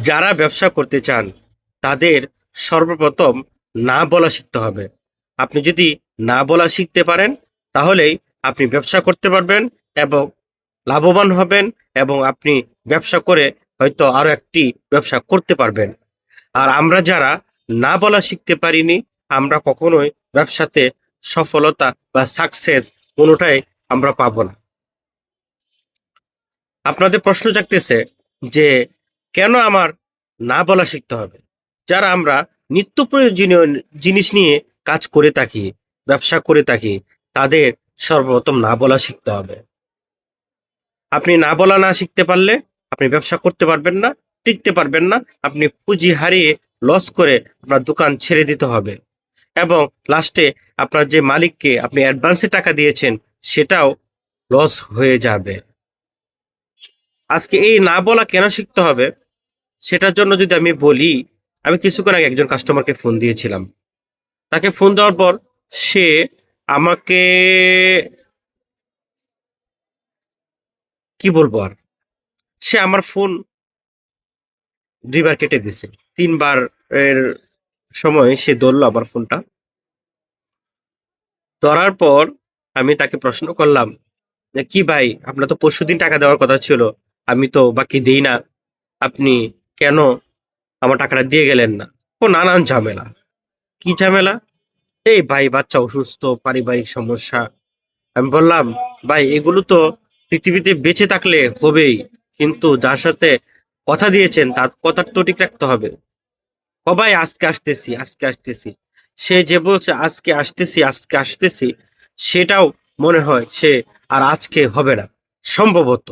যারা ব্যবসা করতে চান, তাদের সর্বপ্রথম না বলা শিখতে হবে। আপনি যদি না বলা শিখতে পারেন, তাহলেই আপনি ব্যবসা করতে পারবেন এবং লাভবান হবেন এবং আপনি ব্যবসা করে হয়তো আরও একটি ব্যবসা করতে পারবেন। আর আমরা যারা না বলা শিখতে পারিনি, আমরা কখনোই ব্যবসাতে সফলতা বা সাকসেস কোনোটাই আমরা পাবো না। আপনাদের প্রশ্ন জাগতেছে যে কেন আমার না বলা শিখতে হবে? যারা আমরা নিত্য প্রয়োজনীয় জিনিস নিয়ে কাজ করে থাকি, ব্যবসা করে থাকি, তাদের সর্বপ্রথম না বলা শিখতে হবে। আপনি না বলা না শিখতে পারলে আপনি ব্যবসা করতে পারবেন না, টিকতে পারবেন না, আপনি পুঁজি হারিয়ে লস করে আপনার দোকান ছেড়ে দিতে হবে। এবং লাস্টে আপনার যে মালিককে আপনি অ্যাডভান্সে টাকা দিয়েছেন, সেটাও লস হয়ে যাবে। আজকে এই না বলা কেন শিখতে হবে? সেটার জন্য যদি আমি বলি, আমি কিছুক্ষণ আগে একজন কাস্টমারকে ফোন দিয়েছিলাম। তাকে ফোন দেওয়ার পর সে আমাকে কি বলব আর? সে আমার ফোন দুইবার কেটে দিছে। তিনবার এর সময় সে ধরলো আমার ফোনটা ধরার পর আমি তাকে প্রশ্ন করলাম কি ভাই, আপনার তো পরশু দিন টাকা দেওয়ার কথা ছিল। আমি তো বাকি দেই না। আপনি কেন আমার টাকাটা দিয়ে গেলেন না? ও নানান ঝামেলা। কি ঝামেলা? এই ভাই বাচ্চা অসুস্থ, পারিবারিক সমস্যা। আমি বললাম, ভাই, এগুলো তো পৃথিবীতে বেঁচে থাকলে হবেই, কিন্তু যার সাথে কথা দিয়েছেন, তার কথা তো ঠিক রাখতে হবে। ও ভাই, আজকে আসতেছি আজকে আসতেছি। সে যে বলছে, আজকে আসতেছি আজকে আসতেছি, সেটাও মনে হয় সে আর আজকে হবে না। সম্ভবত।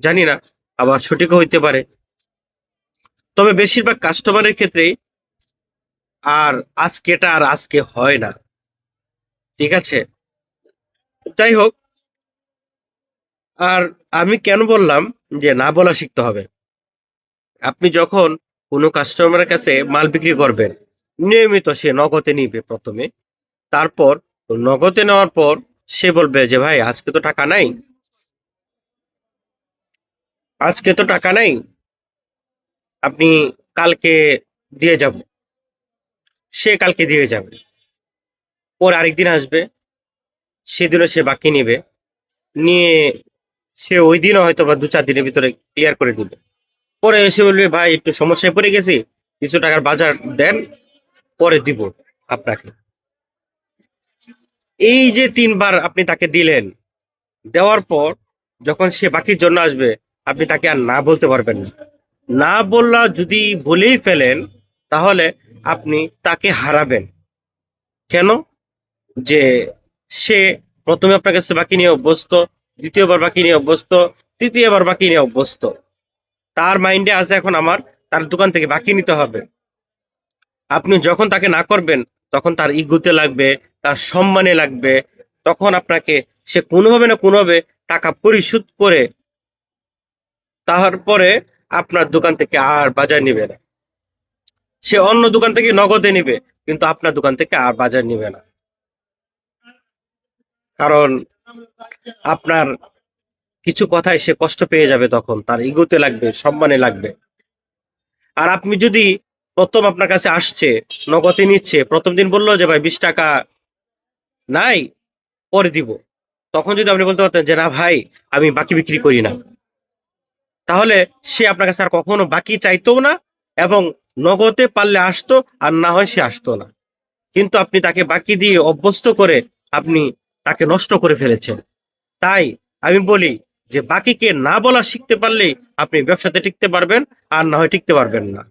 জানি না, আবার সঠিকও হইতে পারে। তবে বেশিরভাগ কাস্টমারের ক্ষেত্রে আর আজকেটা আর আজকে হয় না। ঠিক আছে? যাই হোক, আর আমি কেন বললাম যে না বলা শিখতে হবে? আপনি যখন কোনো কাস্টমারের কাছে মাল বিক্রি করবেন, নিয়মিত সে নগদে নিবে প্রথমে। তারপর নগদে নেওয়ার পর সে বলবে যে, ভাই, আজকে তো টাকা নাই। আজকে তো টাকা নাই। আপনি কালকে দিয়ে যাব। সে কালকে দিয়ে যাবে। ওর আরেকদিন আসবে। সেদিনও সে বাকি নেবে। নিয়ে সে ওই দিনও হয়তো বা দু চার দিনের ভিতরে ক্লিয়ার করে দিবে। পরে এসে বলবে, ভাই, একটু সমস্যায় পড়ে গেছি। কিছু টাকার বাজার দেন, পরে দিব আপনাকে। এই যে তিনবার আপনি তাকে দিলেন, দেওয়ার পর যখন সে বাকির জন্য আসবে, আপনি তাকে আর না বলতে পারবেন না। না বললা যদি বলেই ফেলেন, তাহলে আপনি তাকে হারাবেন। কেন? যে সে প্রথমে আপনার কাছে বাকি নিয়ে অভ্যস্ত, দ্বিতীয়বার বাকি নিয়ে অভ্যস্ত, তৃতীয়বার বাকি নিয়ে অভ্যস্ত। তার মাইন্ডে আছে এখন আমার, তার দোকান থেকে বাকি নিতে হবে। আপনি যখন তাকে না করবেন, তখন তার ইগুতে লাগবে, তার সম্মানে লাগবে, তখন আপনাকে সে কোনোভাবে না কোনোভাবে টাকা পরিশোধ করে, তারপরে আপনার দোকান থেকে আর বাজার নিবে না। সে অন্য দোকান থেকে নগদে নিবে, কিন্তু আপনার দোকান থেকে আর বাজার নিবে না। কারণ আপনার কিছু কথায় সে কষ্ট পেয়ে যাবে তখন, তার ইগোতে লাগবে, সম্মানে লাগবে। আর আপনি যদি প্রথম আপনার কাছে আসছে, নগদে নিচ্ছে, প্রথম দিন বলল যে, ভাই, বিশ টাকা নাই, পরে দিব। তখন যদি আপনি বলতে পারতেন যে, না ভাই, আমি বাকি বিক্রি করি না। তাহলে সে আপনার কাছে আর কখনো বাকি চাইতো না এবং নগদে পারলে আসতো আর না হয় সে আসতো না। কিন্তু আপনি তাকে বাকি দিয়ে অভ্যস্ত করে আপনি তাকে নষ্ট করে ফেলেছেন। তাই আমি বলি যে বাকিকে না বলা শিখতে পারলেই আপনি ব্যবসাতে টিকতে পারবেন আর না হয় টিকতে পারবেন না।